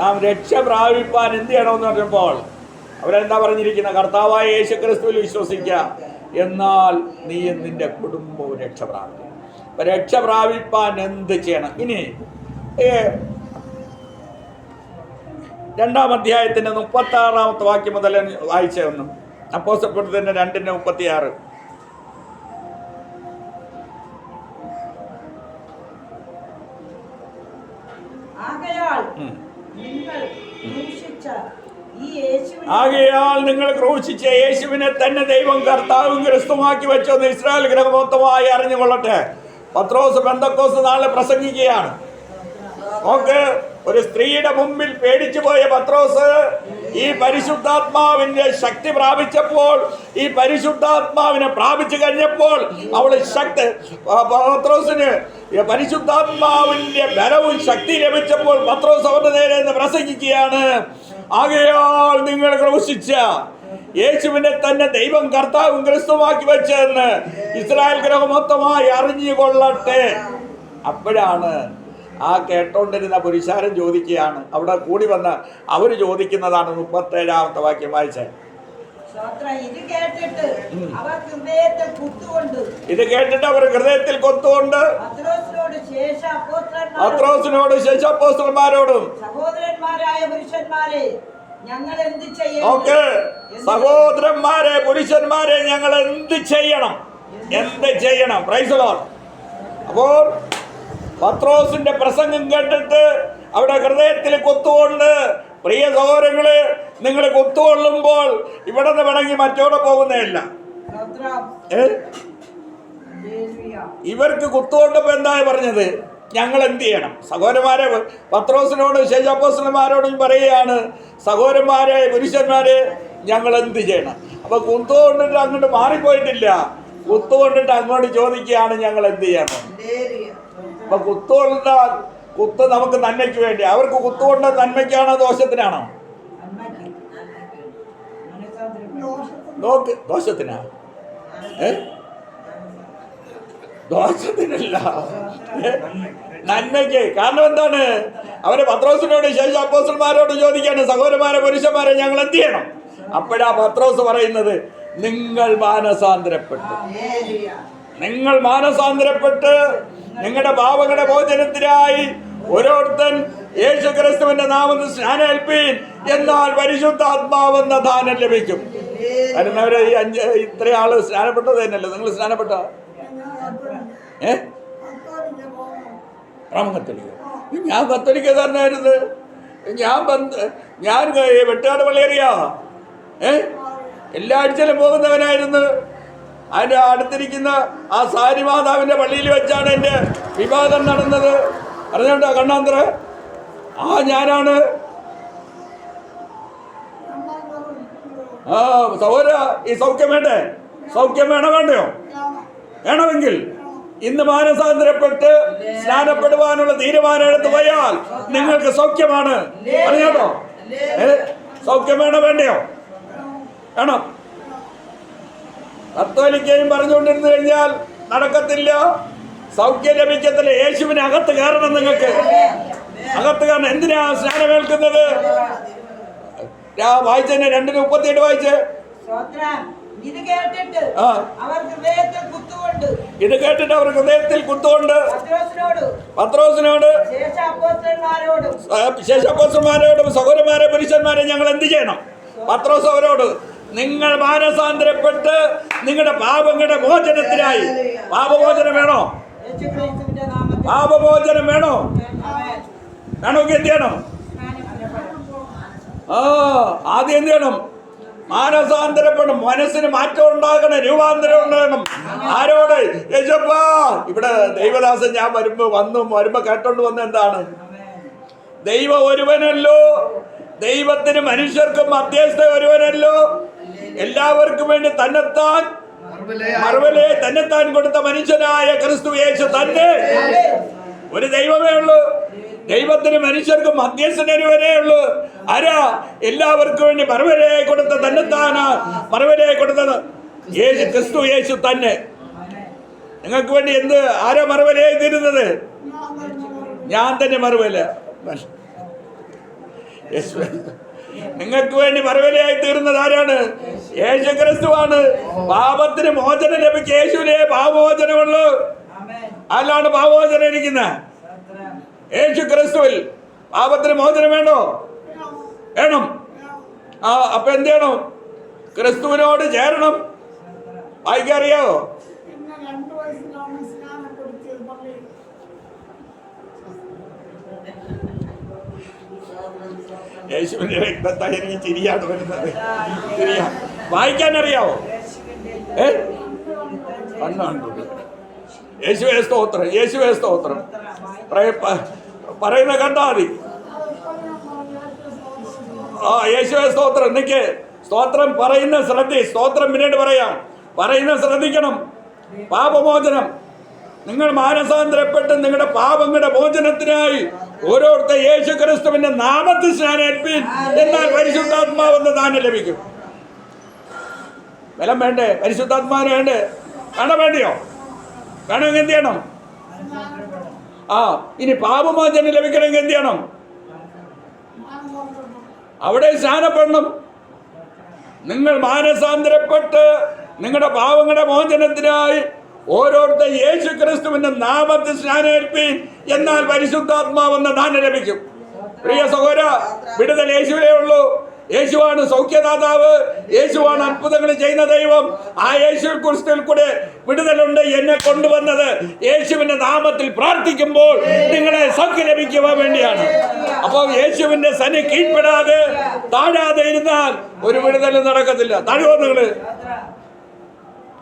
നാം രക്ഷ പ്രാപിപ്പാൻ എന്ത് ചെയ്യണമെന്ന് പറഞ്ഞപ്പോൾ അവരെന്താ പറഞ്ഞിരിക്കുന്ന കർത്താവായ യേശു ക്രിസ്തുവിൽ വിശ്വസിക്കുക എന്നാൽ നീ നിന്റെ കുടുംബവും രക്ഷ പ്രാപിക്കും. അപ്പം രക്ഷ പ്രാപിപ്പാൻ എന്ത് ചെയ്യണം? ഇനി രണ്ടാം അധ്യായത്തിന്റെ മുപ്പത്തി ആറാമത്തെ വാക്യം മുതൽ വായിച്ച ഒന്നും. രണ്ടിന്റെ രണ്ടിന്റെ മുപ്പത്തിയാറ്. ആകയാൽ ആകയാൽ നിങ്ങൾ ക്രൂശിച്ച യേശുവിനെ തന്നെ ദൈവം കർത്താവും ക്രിസ്തുമാക്കി വെച്ചെന്ന് ഇസ്രായേൽ ഗ്രഹമൊത്തമായി അറിഞ്ഞുകൊള്ളട്ടെ. പത്രോസ് ബന്ധക്കോസ് നാളെ പ്രസംഗിക്കുകയാണ്. നോക്ക് ഒരു സ്ത്രീയുടെ മുമ്പിൽ പേടിച്ചു പോയ പത്രോസ് ഈ പരിശുദ്ധാത്മാവിന്റെ ശക്തി പ്രാപിച്ചപ്പോൾ ഈ പരിശുദ്ധാത്മാവിനെ പ്രാപിച്ചു കഴിഞ്ഞപ്പോൾ അവൾ ശക്തി പത്രോസിന് പരിശുദ്ധാത്മാവിന്റെ ബലവും ശക്തി ലഭിച്ചപ്പോൾ പത്രോസ് അവരുടെ നേരെ നിന്ന് പ്രസംഗിക്കുകയാണ്. ആകയാൽ നിങ്ങൾ ക്രോശിച്ച യേശുവിനെ തന്നെ ദൈവം കർത്താവും ക്രിസ്തുവാക്കി വെച്ചെന്ന് ഇസ്രായേൽ ഗ്രഹം മൊത്തമായി അറിഞ്ഞുകൊള്ളട്ടെ. അപ്പോഴാണ് ആ കേട്ടോണ്ടിരുന്ന പുരുഷാരൻ ചോദിക്കുകയാണ്. അവിടെ കൂടി വന്ന് അവർ ചോദിക്കുന്നതാണ് മുപ്പത്തേഴാമത്തെ വാക്യം വായിച്ചത് ഇത് കേട്ടിട്ട് അവർ ഹൃദയത്തിൽ കുത്തുകൊണ്ട് പത്രോസിനോട് ശേഷപ്പോസ്റ്റർമാരോടും സഹോദരന്മാരായ പുരുഷന്മാരെ ഞങ്ങൾ എന്ത് സഹോദരന്മാരെ പുരുഷന്മാരെ ഞങ്ങൾ എന്ത് ചെയ്യണം? എന്ത് ചെയ്യണം? പ്രൈസ് അപ്പോൾ പത്രോസിന്റെ പ്രസംഗം കേട്ടിട്ട് അവിടെ ഹൃദയത്തിൽ കൊത്തുകൊണ്ട് പ്രിയ സഹോദരങ്ങൾ നിങ്ങൾ കൊത്തുകൊള്ളുമ്പോൾ ഇവിടെ നിന്ന് വേണമെങ്കിൽ മറ്റോടെ പോകുന്നതല്ല. ഇവർക്ക് കുത്തുകൊണ്ടപ്പോ എന്താ പറഞ്ഞത്? ഞങ്ങൾ എന്ത് ചെയ്യണം? സഹോദരന്മാരെ പത്രോസിനോടും ശേഷാപ്പോസന്മാരോടും പറയുകയാണ് സഹോദരന്മാരെ പുരുഷന്മാരെ ഞങ്ങൾ എന്ത് ചെയ്യണം? അപ്പൊ കുത്തുകൊണ്ടിട്ട് അങ്ങോട്ട് മാറിപ്പോയിട്ടില്ല. കുത്തുകൊണ്ടിട്ട് അങ്ങോട്ട് ചോദിക്കുകയാണ് ഞങ്ങൾ എന്ത് ചെയ്യണം. അപ്പൊ കുത്തുകൊണ്ട കുത്ത് നമുക്ക് നന്മയ്ക്ക് വേണ്ടി. അവർക്ക് കുത്തുകൊണ്ട നന്മയ്ക്കാണോ ദോഷത്തിനാണോ. നോക്ക് ദോഷത്തിനാ? ഏ? ദോഷത്തിനല്ല? നന്മയ്ക്ക്. കാരണം എന്താണ്? അവർ പത്രോസിനോട് ശേഷം അപ്പോസ്റ്റന്മാരോട് ചോദിക്കാണ് സഹോദരന്മാരെ പുരുഷന്മാരെ ഞങ്ങൾ എന്ത് ചെയ്യണം? അപ്പോഴാ പത്രോസ് പറയുന്നത് നിങ്ങൾ മാനസാന്തരപ്പെട്ടു. നിങ്ങൾ മാനസാന്തരപ്പെട്ട് നിങ്ങളുടെ പാവങ്ങളുടെ ഭോജനത്തിനായി ഓരോരുത്തൻ യേശു ക്രിസ്തുവിന്റെ നാമത്തിൽ സ്നാനേൽപ്പീൻ എന്നാൽ പരിശുദ്ധാത്മാവെന്ന ദാനം ലഭിക്കും. വരുന്നവരെ ഈ അഞ്ച് ഇത്ര ആൾ സ്നാനപ്പെട്ടത് തന്നെയല്ലേ? നിങ്ങൾ സ്നാനപ്പെട്ട? ഏ? റോമൻ കത്തോലിക്ക? ഞാൻ കത്തോലിക്കക്കാരനായിരുന്നു ഞാൻ ഞാൻ വെട്ടുകാട് പള്ളിയറിയാ ഏ? എല്ലാ ആഴ്ചയിലും പോകുന്നവനായിരുന്നു. അതിന്റെ അടുത്തിരിക്കുന്ന ആ സാരി മാതാവിന്റെ പള്ളിയിൽ വെച്ചാണ് എന്റെ വിവാദം നടന്നത്. അറിഞ്ഞോണ്ടോ കണ്ണാന്തര ആ ഞാനാണ്. ആ സൗര ഈ സൗഖ്യം വേണ്ടേ? സൗഖ്യം വേണ വേണ്ടയോ? വേണമെങ്കിൽ ഇന്ന് മാനസാന്തരപ്പെട്ട് സ്നാനപ്പെടുവാനുള്ള തീരുമാനം എടുത്തു പോയാൽ നിങ്ങൾക്ക് സൗഖ്യമാണ്. അറിയാമോ സൗഖ്യം വേണോ വേണ്ടയോ? വേണോ. കത്തോലിക്കയും പറഞ്ഞുകൊണ്ടിരുന്നു കഴിഞ്ഞാൽ നടക്കത്തില്ല. സൗഖ്യം ലഭിക്കത്തില്ല. യേശുവിന് അകത്ത് കയറണം നിങ്ങൾക്ക്. അകത്ത് കാരണം എന്തിനാ സ്നാനമേൽക്കുന്നത്? വായിച്ച രണ്ടിന് മുപ്പത്തിയെട്ട് വായിച്ച്. ഇത് കേട്ടിട്ട്. അവർ ഹൃദയത്തിൽ കുത്തുകൊണ്ട് പത്രോസിനോട് ശേഷപ്പോസന്മാരോടും സഹോദരന്മാരെ പുരുഷന്മാരെ ഞങ്ങൾ എന്ത് ചെയ്യണം? പത്രോസ് അവരോട് നിങ്ങൾ മാനസാന്തരപ്പെട്ട് നിങ്ങളുടെ പാപങ്ങളുടെ മോചനത്തിനായി. പാപമോചനം വേണോ? പാപമോചനം വേണോ. വേണമെങ്കിൽ എന്ത് ചെയ്യണം? ആ ആദ്യം എന്ത് ചെയ്യണം? മാനസാന്തരപ്പെടണം. മനസ്സിന് മാറ്റം ഉണ്ടാകണം രൂപാന്തരം ഉണ്ടാകണം. ആരോട്? യേശപ്പാ ഇവിടെ ദൈവദാസൻ ഞാൻ വരുമ്പോ വന്നു വരുമ്പോ കേട്ടോണ്ട് വന്ന എന്താണ്? ദൈവം ഒരുവനല്ലോ. ദൈവത്തിന് മനുഷ്യർക്കും മധ്യസ്ഥ ഒരുവനല്ലോ. എല്ലാവർക്കും വേണ്ടി തന്നെത്താൻ മറുവലെ തന്നെത്താൻ കൊടുത്ത മനുഷ്യനായ ക്രിസ്തു യേശു തന്നെ. ഒരു ദൈവമേ ഉള്ളൂ. ദൈവത്തിന് മനുഷ്യർക്ക് മധ്യസ്ഥനൊരുവനേ ഉള്ളൂ. ആരാ? എല്ലാവർക്കും വേണ്ടി മറുപരെ കൊടുത്ത തന്നെത്താനാ മറുപരെ കൊടുത്തത് യേശു ക്രിസ്തു യേശു തന്നെ. നിങ്ങൾക്ക് വേണ്ടി എന്ത് ആരാ മറുവരയായി തീരുന്നത്? ഞാൻ തന്നെ മറുവല യേശു നിങ്ങൾക്ക് വേണ്ടി മറുവിലയായി തീർന്നത് ആരാണ്? യേശു ക്രിസ്തുവാണ് പാപത്തിന് മോചനം ലഭിച്ച യേശുവിനെ പാപമോചനമുള്ളൂ. അല്ലാണ് പാപമോചനം ഇരിക്കുന്നത് യേശു ക്രിസ്തുവിൽ പാപത്തിന് മോചനം വേണോ? വേണം. ആ അപ്പൊ എന്ത് ചെയ്യണം? ക്രിസ്തുവിനോട് ചേരണം. വായിക്കറിയാവോ എന്നെ രണ്ടു വയസ്സിലാണ് സ്നാനപ്പെടുത്തിയത് പള്ളിയിൽ യേശുവിന്റെ രക്തത്താൽ എനിക്ക് ചിരിയാണ് വരുന്നത് ചിരിയാ വായിക്കാൻ അറിയാവോ ഏ യേശുവേ സ്തോത്രം യേശുവേ സ്തോത്രം പറയുന്ന കണ്ടാ മതി ആ യേശുവേ സ്തോത്രം നിക്ക് സ്തോത്രം പറയുന്ന ശ്രദ്ധി സ്തോത്രം പിന്നീട് പറയാം പറയുന്ന ശ്രദ്ധിക്കണം പാപമോചനം നിങ്ങൾ മാനസാന്തരപ്പെട്ട് നിങ്ങളുടെ പാപങ്ങളുടെ മോചനത്തിനായി ഓരോരുത്തർ യേശു ക്രിസ്തുവിന്റെ നാമത്തിൽ സ്നാനേൽപ്പിൻ എന്നാൽ പരിശുദ്ധാത്മാവെന്ന് ദാനം ലഭിക്കും. ബലം വേണ്ടേ? പരിശുദ്ധാത്മാവിന് വേണ്ടേ? കാണാൻ വേണ്ടിയോ? കാണുമെങ്കിൽ എന്ത് ചെയ്യണം? ആ ഇനി പാപമോചനം ലഭിക്കണമെങ്കിൽ എന്ത് ചെയ്യണം? അവിടെ സ്നാനപ്പെടണം നിങ്ങൾ മാനസാന്തരപ്പെട്ട് നിങ്ങളുടെ പാവങ്ങളുടെ മോചനത്തിനായി ഓരോരുത്തർ യേശു ക്രിസ്തുവിന്റെ നാമത്തിൽ സ്നാനേൽപ്പീൻ എന്നാൽ പരിശുദ്ധാത്മാവെന്ന ദാനം ലഭിക്കും. പ്രിയ സഹോദര വിടുതൽ യേശുവിലേ ഉള്ളൂ. യേശുവാണ് സൗഖ്യദാതാവ്. യേശുവാണ് അത്ഭുതങ്ങൾ ചെയ്യുന്ന ദൈവം. ആ യേശു ക്രിസ്തുവിൽ കൂടെ വിടുതലുണ്ട് എന്നെ കൊണ്ടുവന്നത്. യേശുവിന്റെ നാമത്തിൽ പ്രാർത്ഥിക്കുമ്പോൾ നിങ്ങളെ സൗഖ്യം ലഭിക്കുവാൻ വേണ്ടിയാണ്. അപ്പോൾ യേശുവിന്റെ സനി കീഴ്പ്പെടാതെ താഴാതെ ഇരുന്നാൽ ഒരു വിടുതലും നടക്കത്തില്ല. താഴുവോ നിങ്ങൾ